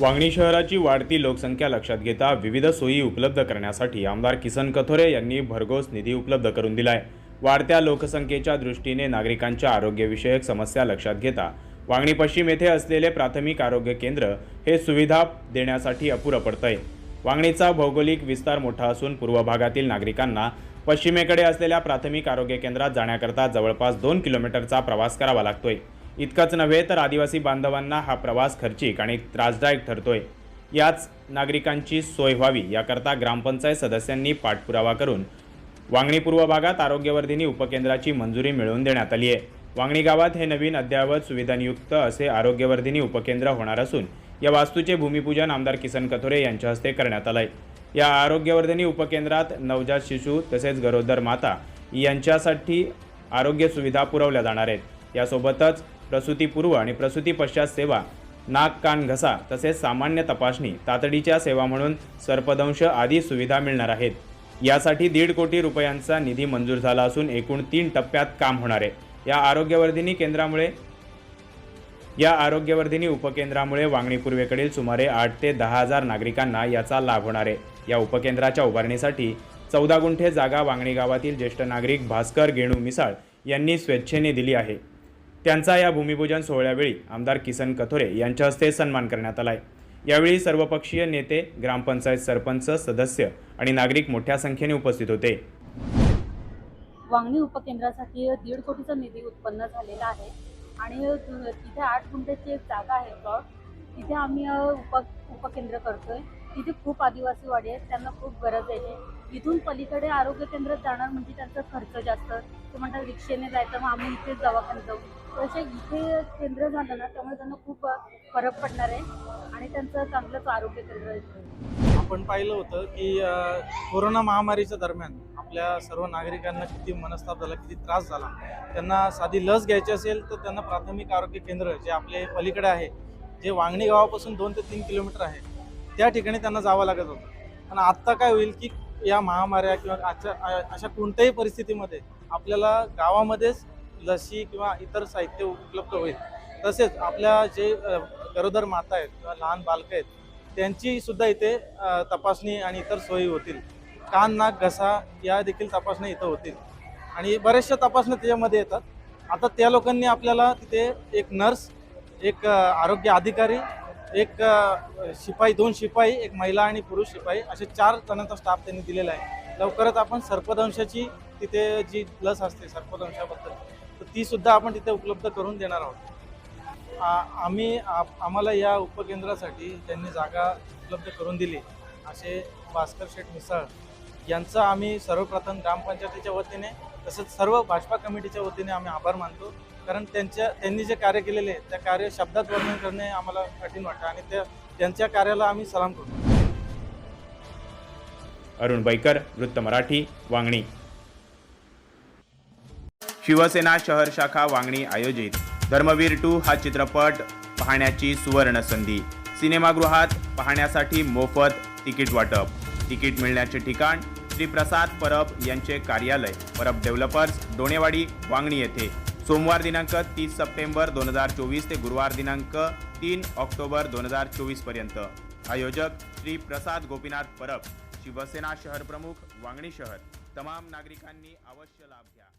वांगणी शहराची वाढती लोकसंख्या लक्षात घेता विविध सोयी उपलब्ध करण्यासाठी आमदार किसन कथोरे यांनी भरघोस निधी उपलब्ध करून दिलाय. वाढत्या लोकसंख्येच्या दृष्टीने नागरिकांच्या आरोग्यविषयक समस्या लक्षात घेता वांगणी पश्चिम येथे असलेले प्राथमिक आरोग्य केंद्र हे सुविधा देण्यासाठी अपुरं पडतंय. वांगणीचा भौगोलिक विस्तार मोठा असून पूर्व भागातील नागरिकांना पश्चिमेकडे असलेल्या प्राथमिक आरोग्य केंद्रात जाण्याकरता जवळपास दोन किलोमीटरचा प्रवास करावा लागतोय. इतकंच नव्हे तर आदिवासी बांधवांना हा प्रवास खर्चिक आणि त्रासदायक ठरतोय. याच नागरिकांची सोय व्हावी याकरता ग्रामपंचायत सदस्यांनी पाठपुरावा करून वांगणी पूर्व भागात आरोग्यवर्धिनी उपकेंद्राची मंजुरी मिळवून देण्यात आली आहे. वांगणी गावात हे नवीन अद्ययावत सुविधांयुक्त असे आरोग्यवर्धिनी उपकेंद्र होणार असून या वास्तूचे भूमिपूजन आमदार किसन कथोरे यांच्या हस्ते करण्यात आलंय. या आरोग्यवर्धिनी उपकेंद्रात नवजात शिशू तसेच गरोदर माता यांच्यासाठी आरोग्य सुविधा पुरवल्या जाणार आहेत. यासोबतच प्रसूतीपूर्व आणि प्रसूती पश्चात सेवा नाक कान घसा तसेच सामान्य तपासणी तातडीच्या सेवा म्हणून सर्पदंश आदी सुविधा मिळणार आहेत. यासाठी दीड कोटी रुपयांचा निधी मंजूर झाला असून एकूण तीन टप्प्यात काम होणार आहे. या आरोग्यवर्धिनी केंद्रामुळे या आरोग्यवर्धिनी उपकेंद्रामुळे वांगणी पूर्वेकडील सुमारे आठ ते दहा हजार नागरिकांना याचा लाभ होणार आहे. या उपकेंद्राच्या उभारणीसाठी चौदा गुंठे जागा वांगणी गावातील ज्येष्ठ नागरिक भास्कर गेणू मिसाळ यांनी स्वेच्छेने दिली आहे. त्यांचा या भूमिपूजन सोहळ्यावेळी आमदार किसन कथोरे यांच्या हस्ते सन्मान करण्यात आला आहे यावेळी सर्वपक्षीय नेते ग्रामपंचायत सरपंच सदस्य आणि नागरिक मोठ्या संख्येने उपस्थित होते. वांगणी उपकेंद्रासाठी दीड कोटीचा निधी उत्पन्न झालेला आहे आणि तिथे आठ गुंठ्याची एक जागा आहे प्लॉट. तिथे आम्ही उप उपकेंद्र करतोय. तिथे खूप आदिवासी वाडी आहेत त्यांना खूप गरज आहे इथून पलीकडे आरोग्य केंद्रात जाणार म्हणजे त्यांचा खर्च जास्त. ते म्हणतात रिक्षेने जायचं मग आम्ही इथेच दवाखान्यात जाऊ. तसे इथे केंद्र झालं ना त्यामुळे त्यांना खूप फरक पडणार आहे आणि त्यांचं चांगलंच आरोग्य केंद्र आपण पाहिलं होतं की कोरोना महामारीच्या दरम्यान आपल्या सर्व नागरिकांना किती मनस्ताप झाला किती त्रास झाला. त्यांना साधी लस घ्यायची असेल तर त्यांना प्राथमिक आरोग्य केंद्र जे आपले पलीकडे आहे जे वांगणी गावापासून दोन ते तीन किलोमीटर आहे त्या ठिकाणी त्यांना जावं लागत होतं. पण आत्ता काय होईल की या महामाऱ्या किंवा आजच्या अशा कोणत्याही परिस्थितीमध्ये आपल्याला गावामध्येच लसी किंवा इतर साहित्य उपलब्ध होईल. तसेच आपल्या जे गरोदर माता आहेत किंवा लहान बालकं आहेत त्यांची सुद्धा इथे तपासणी आणि इतर सोयी होतील. कान नाक घसा या देखील तपासण्या इथं होतील. आणि बऱ्याचशा तपासण्या त्याच्यामध्ये येतात. आता त्या लोकांनी आपल्याला तिथे एक नर्स एक आरोग्य अधिकारी एक शिपाई दोन शिपाई एक महिला आणि पुरुष शिपाई असे चार जणांचा स्टाफ त्यांनी दिलेला आहे. लवकरच आपण सर्पदंशाची तिथे जी लस असते सर्पदंशाबद्दल तर ती सुद्धा आपण तिथे उपलब्ध करून देणार आहोत. आम्ही आम्हाला या उपकेंद्रासाठी त्यांनी जागा उपलब्ध करून दिली असे भास्कर शेठ मिसाळ यांचा आम्ही सर्वप्रथम ग्रामपंचायतीच्या वतीने तसंच सर्व भाजपा कमिटीच्या वतीने आम्ही आभार मानतो. कारण त्यांच्या त्यांनी जे कार्य केलेले आहे त्या कार्य शब्दात वर्णन करणे आम्हाला कठीण वाटतं आणि त्या त्यांच्या कार्याला आम्ही सलाम करतो. अरुण बैकर वृत्त मराठी वांगणी. शिवसेना शहर शाखा वांगणी आयोजित. धर्मवीर टू हा चित्रपट पाहण्याची सुवर्ण संधी. सिनेमागृहात पाहण्यासाठी मोफत तिकीट वाटप. तिकीट मिळण्याचे ठिकाण श्रीप्रसाद परब यांचे कार्यालय परब डेव्हलपर्स डोणेवाडी वांगणी येथे. सोमवार दिनांक तीस सप्टेंबर दोन हजार चोवीस ते गुरुवार दिनांक तीन ऑक्टोबर दोन हजार चोवीसपर्यंत. आयोजक श्री प्रसाद गोपीनाथ परब शिवसेना शहर प्रमुख वांगणी शहर. तमाम नागरिकांनी अवश्य लाभ घ्या.